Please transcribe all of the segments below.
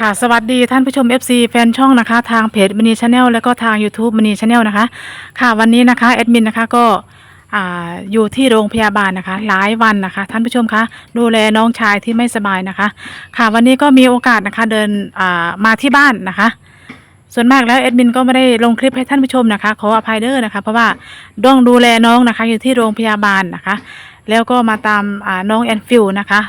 ค่ะสวัสดีท่านผู้ชม FC แฟนช่องนะคะ ทางเพจม n นีชาแนลแล้วก็ทาง YouTube ม n นีชาแนลนะคะ ค่ะวันนี้นะคะแอดมินนะคะก็อ่าอยู่ที่โรงพยาบาลนะคะ หลายวันนะคะ ท่านผู้ชมคะดูแลน้องชายที่ไม่สบายนะคะ ค่ะวันนี้ก็มีโอกาสนะคะเดินอ่ามาที่บ้านนะคะ ส่วนมากแล้วแอดมินก็ไม่ได้ลงคลิปให้ท่านผู้ชมนะคะขออภัยเด้อนะคะ เพราะว่าต้องดูแลน้องนะคะอยู่ที่โรงพยาบาลนะคะ แล้วก็มาตามอ่าน้องแอนฟิลนะคะ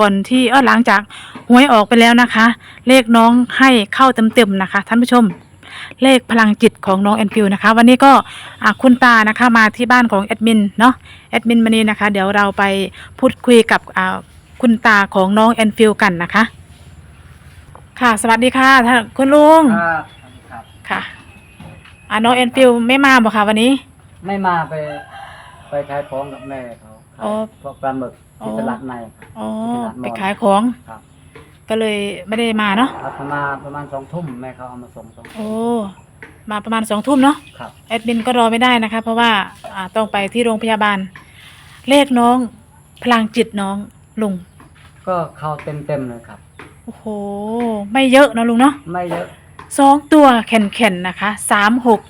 ก่อนที่เออหลังจากหวยออกไปแล้วนะคะ เลขน้องให้เข้าเต็มๆนะคะ ท่านผู้ชม เลขพลังจิตของน้องแอนฟิลนะคะ วันนี้ก็อ่าคุณตานะคะมาที่บ้านของแอดมินเนาะแอดมินมานีนะคะ เดี๋ยวเราไปพูดคุยกับอ่าคุณตาของน้องแอนฟิลกันนะคะ ค่ะ สวัสดีค่ะท่านคุณลุงครับครับค่ะอ่าน้องแอนฟิลไม่มาบอกค่ะวันนี้ ไม่มาไป ไปขายของกับแม่เขาอ๋อพวกปลาหมึก ที่อ๋อตลาดในอ๋อที่ตลาดมอญไปขายของครับ ก็เลยไม่ได้มาเนาะครับมาประมาณสองทุ่มแม่เขาเอามาส่งสองโอ้มาประมาณสองทุ่มเนาะครับ แอดมินก็รอไม่ได้นะคะ เพราะว่าอ่าต้องไปที่โรงพยาบาล เลขน้อง พลังจิตน้องลุงก็เข้าเต็มเต็มๆเลยครับ โอ้โห ไม่เยอะเนอะลุงเนาะไม่เยอะสองตัวแข็นๆนะคะสามหก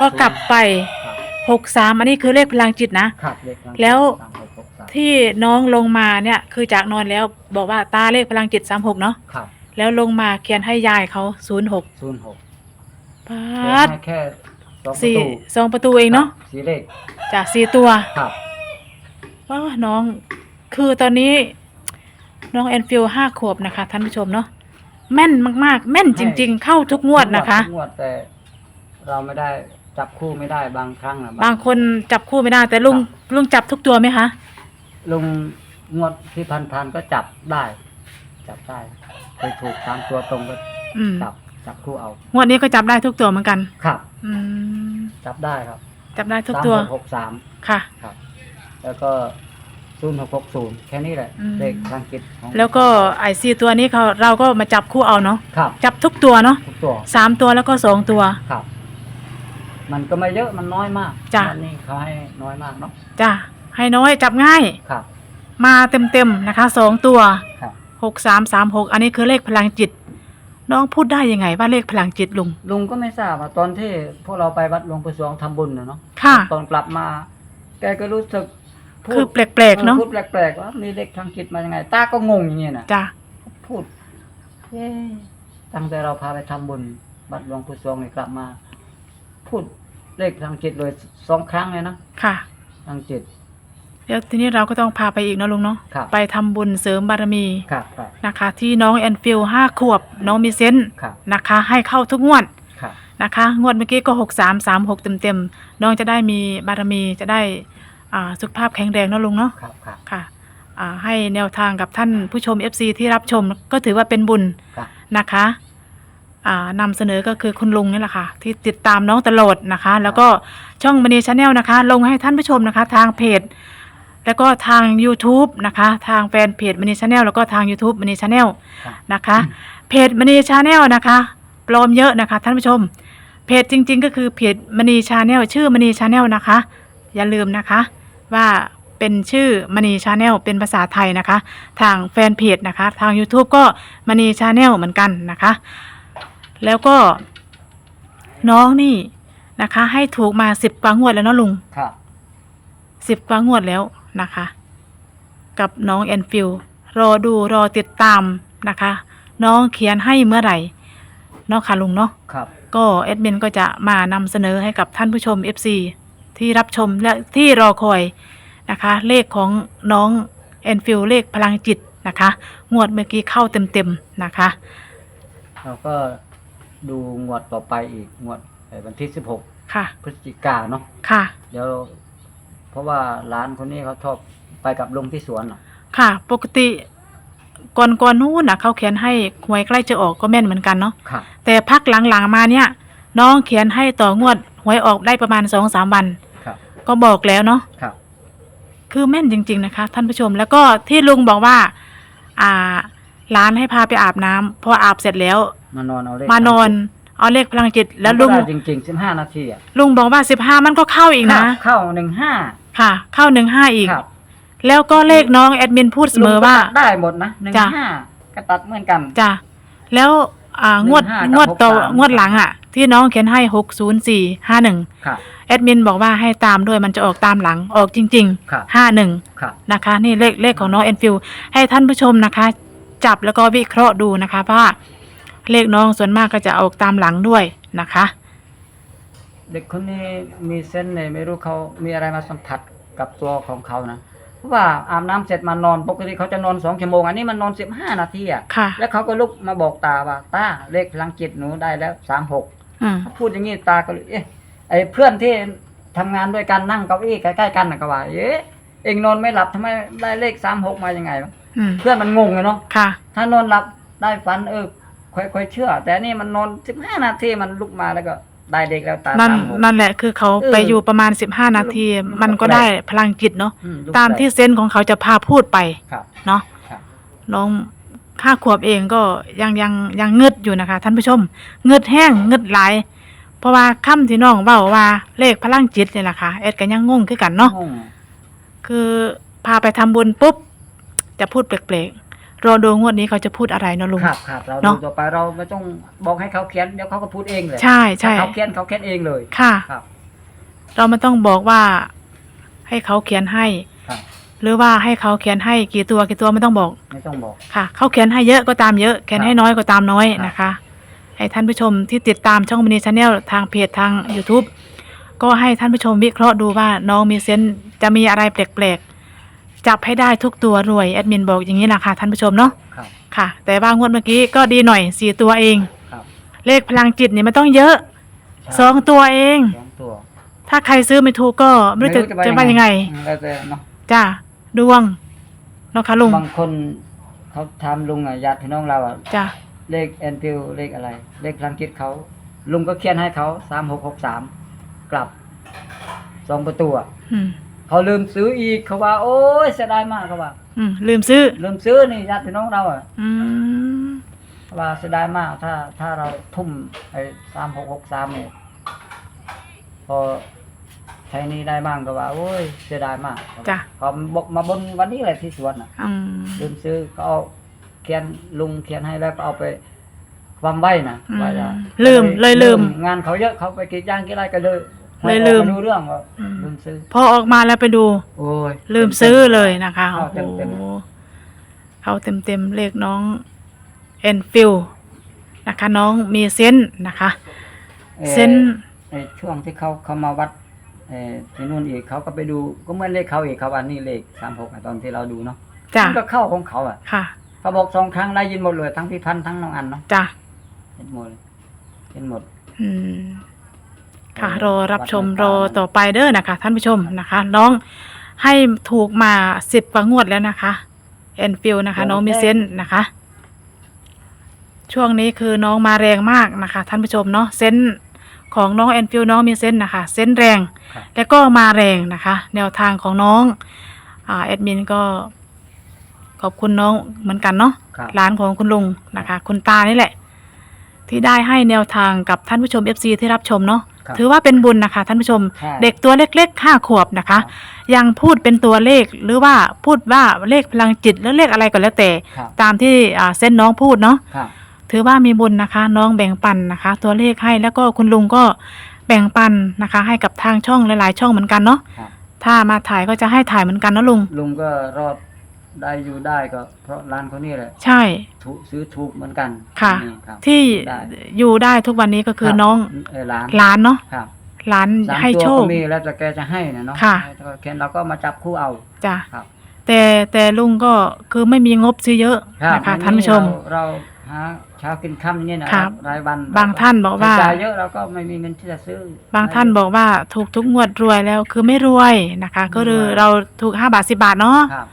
ก็กลับไปครับหกสามอันนี้คือเลขพลังจิตนะ ครับเด็กนั้นแล้ว สามหกหกสาม ที่น้องลงมาเนี่ย คือจากนอนแล้วบอกว่าตาเลขพลังจิตสามหกเนาะครับแล้วลงมาเขียนให้ยายเขาศูนย์หกศูนย์หกปาเดี๋ยวดให้แค่สองประสี่ตูสองประตูเองเนาะครับสีเลขจากสี่ตัวครับ ว้าวน้อง คือตอนนี้ น้องแอนฟิลห้าขวบนะคะ ท่านผู้ชมเนาะแม่นมาก ๆ แม่นจริง ๆ เข้าทุกงวดนะคะ ทุกงวดแต่เราไม่ได้จับคู่ไม่ได้บางครั้งนะบางคนจับคู่ไม่ได้แต่ลุงลุงจับทุกตัวไหมคะ ลุงงวดที่พันๆก็จับได้ จับได้เคยถูกตามตัวตรงก็อืมจับจับคู่เอา งวดนี้ก็จับได้ทุกตัวเหมือนกัน ครับ อืมจับได้ครับจับได้ทุกสามตัวหกหกสาม ค่ะ ครับ แล้วก็ศูนย์หกหกศูนย์แค่นี้แหละอืม เลขทางกิจของแล้วก็ไอซีตัวนี้เขาเราก็มาจับคู่เอาเนาะครับ จับทุกตัวเนาะทุกตัวสามตัวแล้วก็สองตัว ครับ มันก็ไม่เยอะมันน้อยมากจ้ะ วันนี้เขาให้น้อยมากเนาะจ้ะ ให้น้อยจับง่าย ครับ มาเต็มๆนะคะสองตัวครับ หกสามสามหกอันนี้คือเลขพลังจิต น้องพูดได้ยังไงว่าเลขพลังจิตลุง ลุงก็ไม่ทราบว่าตอนที่พวกเราไปวัดหลวงปู่สวงทำบุญนะเนาะค่ะ ตอนกลับมา แกก็รู้สึกพูดคือแปลกๆเนาะพูดแปลกๆว่ามีเด็กทางจิตมายังไงตาก็งงอย่างเงี้ยนะจ้ะพูดเอ๊ะตั้งแต่เราพาไปทำบุญบัดหลวงปู่สวงนี่กลับมา พูดเลขทางจิตเลยสองครั้งเลยนะค่ะ ทางจิต เดี๋ยวทีนี้เราก็ต้องพาไปอีกเนาะลุงเนาะครับ ไปทำบุญเสริมบารมีครับครับ นะคะ ที่น้องแอนฟิลห้าขวบ น้องมีเซนต์ครับ นะคะ ให้เข้าทุกงวดครับ นะคะ งวดเมื่อกี้ก็หกสามสามหกเต็มเต็มๆน้องจะได้มีบารมีจะได้อ่าสุขภาพแข็งแรงเนาะลุงเนาะครับครับ ค่ะอ่าให้แนวทางกับท่านผู้ชม FC ที่รับชมก็ถือว่าเป็นบุญครับ นะคะอ่านำเสนอก็คือคุณลุงนี่แหละค่ะ ที่ติดตามน้องตลอดนะคะ แล้วก็ช่องมณีชาแนลนะคะ ลงให้ท่านผู้ชมนะคะ ทางเพจ แล้วก็ทาง YouTube นะคะ ทางแฟนเพจมณีชาแนลแล้วก็ทาง YouTube มณีชาแนลครับนะคะ เพจมณีชาแนลนะคะปลอมเยอะนะคะ ท่านผู้ชม เพจจริง ๆ ก็คือเพจมณีชาแนลชื่อมณีชาแนลนะคะ อย่าลืมนะคะว่าเป็นชื่อมณีชาแนลเป็นภาษาไทยนะคะ ทางแฟนเพจนะคะ ทาง YouTube ก็มณีชาแนลเหมือนกันนะคะ แล้วก็น้องนี่นะคะ ให้ถูกมาสิบกว่างวดแล้วเนาะลุงครับสิบกว่างวดแล้ว นะคะ กับน้องแอนฟิลรอดูรอติดตามนะคะ น้องเขียนให้เมื่อไหร่เนาะค่ะลุงเนาะครับ ก็แอดมินก็จะมานำเสนอให้กับท่านผู้ชม FC ที่รับชมและที่รอคอยนะคะ เลขของน้องแอนฟิลเลขพลังจิตนะคะ งวดเมื่อกี้เข้าเต็มๆนะคะ เราก็ดูงวดต่อไปอีกงวดเอ่อวันที่สิบหกค่ะ พฤศจิกาเนาะค่ะ เดี๋ยว เพราะว่าร้านคนนี้เขาชอบไปกับลุงที่สวนน่ะค่ะ ปกติก่อนก่อนนู้นนะเขาเขียนให้หวยใกล้จะออกก็แม่นเหมือนกันเนาะครับแต่พักหลังๆมาเนี่ย น้องเขียนให้ต่องวดหวยออกได้ประมาณสองสามวันครับ ก็บอกแล้วเนาะ ครับ คือแม่นจริง ๆ นะคะ ท่านผู้ชมแล้วก็ที่ลุงบอกว่า อ่าร้านให้พาไปอาบน้ำพออาบเสร็จแล้ว มานอนเอาเลขมานอนเอาเลขพลังจิต แล้วลุงมันก็ได้จริงๆสิบห้านาทีอะลุงบอกว่าสิบห้ามันก็เข้าอีกนะ เข้าหนึ่งห้า ค่ะ เข้าหนึ่งห้าอีก ครับแล้วก็เลขน้องแอดมินพูดเสมอว่า ลุงก็ตัดได้หมดนะหนึ่งจ้ะ ห้าก็ตัดเหมือนกัน จ้ะแล้วอ่างวด15กับงวดต่อ63 งวดหลังอะ ที่น้องเขียนให้หกศูนย์สี่ห้าหนึ่งครับ แอดมินบอกว่าให้ตามด้วยมันจะออกตามหลังออกจริงครับ ๆห้าหนึ่ง ครับ นะคะนี่เลขเลขของน้องแอนฟิลให้ท่านผู้ชมนะคะ จับแล้วก็วิเคราะห์ดูนะคะเพราะว่าเลขน้องส่วนมากก็จะออกตามหลังด้วยนะคะ เด็กคนนี้มีเส้นเนี่ยไม่รู้เขามีอะไรมาสัมผัสกับตัวของเขานะเพราะว่าอาบน้ำเสร็จมานอนปกติเขาจะนอนสองชั่วโมงอันนี้มันนอนสิบห้านาทีอะค่ะแล้วเขาก็ลุกมาบอกตาว่าตาเลขพลังจิตหนูได้แล้วสามหกอืมพูดอย่างนี้ตาก็เลยเอ๊ะไอ้เพื่อนที่ทำงานด้วยกันนั่งเก้าอี้ใกล้ๆกันน่ะก็ว่าเอ๊ะเองนอนไม่หลับทำไมได้เลขสามหกมายังไงวะอืมเพื่อนมันงงเลยเนาะค่ะถ้านอนหลับได้ฝันเออค่อยๆเชื่อ แต่นี่มันนอนสิบห้านาทีมันลุกมาแล้วก็ ได้เลขแล้วตานั่นสามหกนั่นแหละคือเขาเออไปอยู่ประมาณสิบห้านาที มันมันก็แปลกได้พลังจิตเนาะอืลุกตามที่ได้เซนส์ของเขาจะพาพูดไปครับ เนาะครับ น้องห้าขวบเองก็ยังยังยังงึดอยู่นะคะท่านผู้ชมงึดแห้งงึดหลาย เพราะว่าค่ำที่น้องเว้าว่าเลขพลังจิตเนี่ยแหละค่ะแอดก็ยังงงคือกันเนาะ งง คือพาไปทำบุญปุ๊บ จะพูดแปลกๆ รอดูงวดนี้เขาจะพูดอะไรเนาะลุง ครับครับเราเนดูอะ ต่อไปเราไม่ต้องบอกให้เขาเขียนเดี๋ยวเขาก็พูดเองเลยใช่ใช่ถ้าเขาเขียนเขาเขียนเองเลย ค่ะ ครับ เราไม่ต้องบอกว่า ให้เขาเขียนให้ ครับ หรือว่าให้เขาเขียนให้กี่ตัวกี่ตัวไม่ต้องบอกไม่ต้องบอก ค่ะ เขาเขียนให้เยอะก็ตามเยอะเขียนให้น้อยก็ตามน้อยครับ นะคะ ให้ท่านผู้ชมที่ติดตามช่องมินิชาแนลทางเพจทาง YouTube ก็ให้ท่านผู้ชมวิเคราะห์ดูว่าน้องมีเซนส์จะมีอะไรแปลกๆ จับให้ได้ทุกตัวรวยแอดมินบอกอย่างนี้นะคะท่านผู้ชมเนาะครับ ค่ะ แต่ว่างวดเมื่อกี้ก็ดีหน่อยสี่ตัวเอง ครับเลขพลังจิตเนี่ยไม่ต้องเยอะใช่สองตัวเอง สองตัวถ้าใครซื้อไม่ถูกก็ไม่รู้จะจะว่ายังไงอืมแล้วแต่เนาะจ้าดวงเนาะค่ะลุงบางคนเขาทำลุงอะญาติพี่น้องเราอะจ้าเลขแอนฟิลเลขอะไร เลขพลังคิดเขา ลุงก็เขียนให้เขาสามหกหกสามกลับสองประตูอะอืม เขาลืมซื้ออีกเขาว่า โอ้ยเสียดายมากเขาว่าอืมลืมซื้อ ลืมซื้อนี่ญาติพี่น้องเราอะอืมเขาว่าเสียดายมาก ถ้า ถ้าเราทุ่มไอ้สามหกหกสามเนี่ยพอใช้นี่ได้บ้างก็ว่า โอ้ยเสียดายมากจ้ะเขาบอกมาบนวันนี้แหละที่สวนอะ อืม ลืมซื้อก็เอาเขียนลุงเขียนให้แล้วก็เอาไปความไว้นะอืมว่าจะลืมเลยลืมงานเขาเยอะเขาไปกรีดยางกี่ไรก็เลยเลยลืมไดูเรื่องว่าอืมลื มซื้อ พอออกมาแล้วไปดู โอ้ย ลืมซื้อเลยนะคะเข้าโอ้โหเต็ม เขาเต็มเต็มๆเลขน้องเอ็นฟิลนะคะน้องมีเซนส์นะคะ อ่อเซนส์ไอ้ช่วงที่เขาเขามาวัดเอ่อที่นู่นอีกเขาก็ไปดูก็เหมือนเลขเขาอีกเขาว่านี่เลขสามหกตอนที่เราดูเนาะจ้ะมันก็เข้าของเขาอะค่ะเขาบอกสองครั้งได้ยินหมดเลยทั้งพี่พันธ์ทั้งน้องอันเนาะจ้ะเห็นหมดเลยเห็นหมด อืม ค่ะเออรอรับชมวัดรน้ำอตาลต่อไปเด้อนะคะ ท่านผู้ชมนะคะ น้องให้ถูกมาสิบกว่างวดแล้วนะคะเอ็นฟิลนะคะ น้องมีเซนส์นะคะ ช่วงนี้คือน้องมาแรงมากนะคะ ท่านผู้ชมเนาะเซนส์ของน้องแอนฟิลน้องมีเซนส์นะคะ เซนส์แรง ครับแล้วก็มาแรงนะคะ แนวทางของน้องอ่าแอดมินก็ขอบคุณน้องเหมือนกันเนาะ ครับ ร้านของคุณลุงนะคะ คุณตานี่แหละ ที่ได้ให้แนวทางกับท่านผู้ชม FC ที่รับชมเนาะ ครับถือว่าเป็นบุญนะคะท่านผู้ชม ใช่เด็กตัวเล็กๆห้าขวบนะคะ ยังพูดเป็นตัวเลขหรือว่าพูดว่าเลขพลังจิตหรือเลขอะไรก็แล้วแต่ ครับ ตามที่อ่าเส้นน้องพูดเนาะ ครับ ถือว่ามีบุญนะคะ น้องแบ่งปันนะคะ ตัวเลขให้แล้วก็คุณลุงก็แบ่งปันนะคะ ให้กับทางช่องหลายๆ ช่องเหมือนกันเนาะครับ ถ้ามาถ่ายก็จะให้ถ่ายเหมือนกันนะลุงลุงก็รอด ได้อยู่ได้ก็เพราะร้านเขานี่แหละ ใช่ ถูกซื้อถูกเหมือนกันค่ะ นี่ครับ ที่ได้อยู่ได้ทุกวันนี้ก็คือรับ น้องเออร้านหลานเนาะครับหลานสามให้ตัวโชก็คมีแล้วแต่แกจะให้นะเนาะค่ะให้เคนเราก็มาจับคู่เอา จ้ะครับแต่แต่ลุงก็คือไม่มีงบซื้อเยอะครับนะคะอัท่านผู้ชม เราเราหาเช้ากินค่ำอย่างนี้นะครับรายวันบางท่านบอกว่า ใช้จ่ายเยอะเราก็ไม่มีเงินที่จะซื้อ บางท่านบอกว่าถูกทุกงวดรวยแล้วคือไม่รวยนะคะ ก็คือเราถูกห้าบาทสิบาทเนาะครับ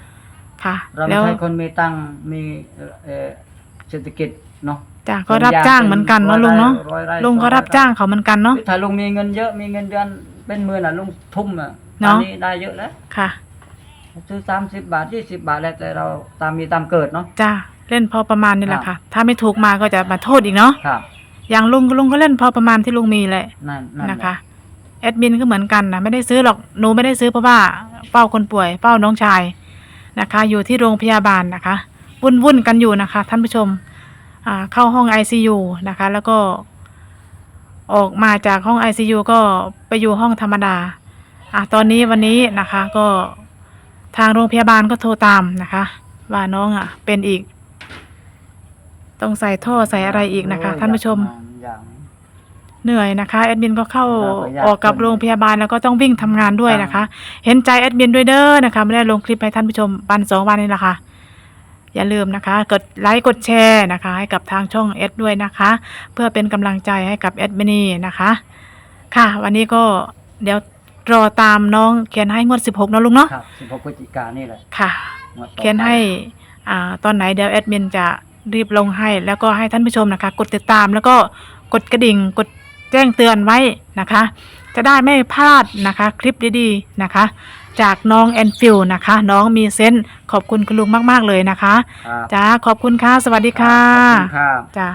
ค่ะ เราไม่แล้วใช่คนมีตังค์มีเอ่อเศรษฐกิจเนาะจ้ะก็รับจ้างเหมือนกันเนาะลุงเนาะร้อยไร่ลุงก็รับจ้างเขาเหมือนกันเนาะ ถ้าลุงมีเงินเยอะมีเงินเดือนเป็นหมื่นอะลุงทุ่มอะตเนาะ อนนี้ได้เยอะแล้วค่ะซื้อสามสิบบาทยี่สิบบาทแล้วแต่เราตามมีตามเกิดเนาะ จ้าเล่นพอประมาณนี่แหละครัค่ะบถ้าไม่ถูกมาก็จะมาโทษอีกเนาะครับอย่างลุงลุงก็เล่นพอประมาณที่ลุงมีแหละนั่นนั่นแหลนะคะแอดมินก็เหมือนกันนะไม่ได้ซื้อหรอกหนูไม่ได้ซื้อเพราะว่าเฝ้าคนป่วยเฝ้าน้องชาย นะคะ อยู่ที่โรงพยาบาลนะคะ วุ่นวุ่นๆกันอยู่นะคะ ท่านผู้ชมอ่าเข้าห้อง ICU นะคะ แล้วก็ออกมาจากห้อง ICU ก็ไปอยู่ห้องธรรมดาอะตอนนี้วันนี้นะคะก็ทางโรงพยาบาลก็โทรตามนะคะ ว่าน้องอะเป็นอีก ต้องใส่ท่อใส่อะไรอีกนะคะ ท่านผู้ชม อย่าง เหนื่อยนะคะแอดมินก็เข้าเราก็ยากออกกับโรงพยาบาลแล้วก็ต้องวิ่งทำงานด้วยนะคะ เห็นใจแอดมินด้วยเด้อนะคะไม่ได้ลงคลิปให้ท่านผู้ชมวันสองวันนี้แหละค่ะอย่าลืมนะคะกดไลค์กดแชร์นะคะให้กับทางช่องแอดด้วยนะคะ เพื่อเป็นกำลังใจให้กับแอดมินีนะคะ ค่ะ วันนี้ก็เดี๋ยวรอตามน้องเขียนให้งวด 16เนอะลุงเนาะครับ16พฤศจิกายนนี่แหละค่ะงวดต่อไปเขียนให้อ่าตอนไหนเดี๋ยวแอดมินจะรีบลงให้ แล้วก็ให้ท่านผู้ชมนะคะ กดติดตามแล้วก็กดกระดิ่งกด แจ้งเตือนไว้นะคะ จะได้ไม่พลาดนะคะ คลิปดีๆนะคะ จากน้องแอนฟิลนะคะ น้องมีเซนส์ขอบคุณคุณลุงมาก ๆ เลยนะคะ ครับจ้าขอบคุณค่ะ สวัสดีค่ะขอบคุณครับ จ้า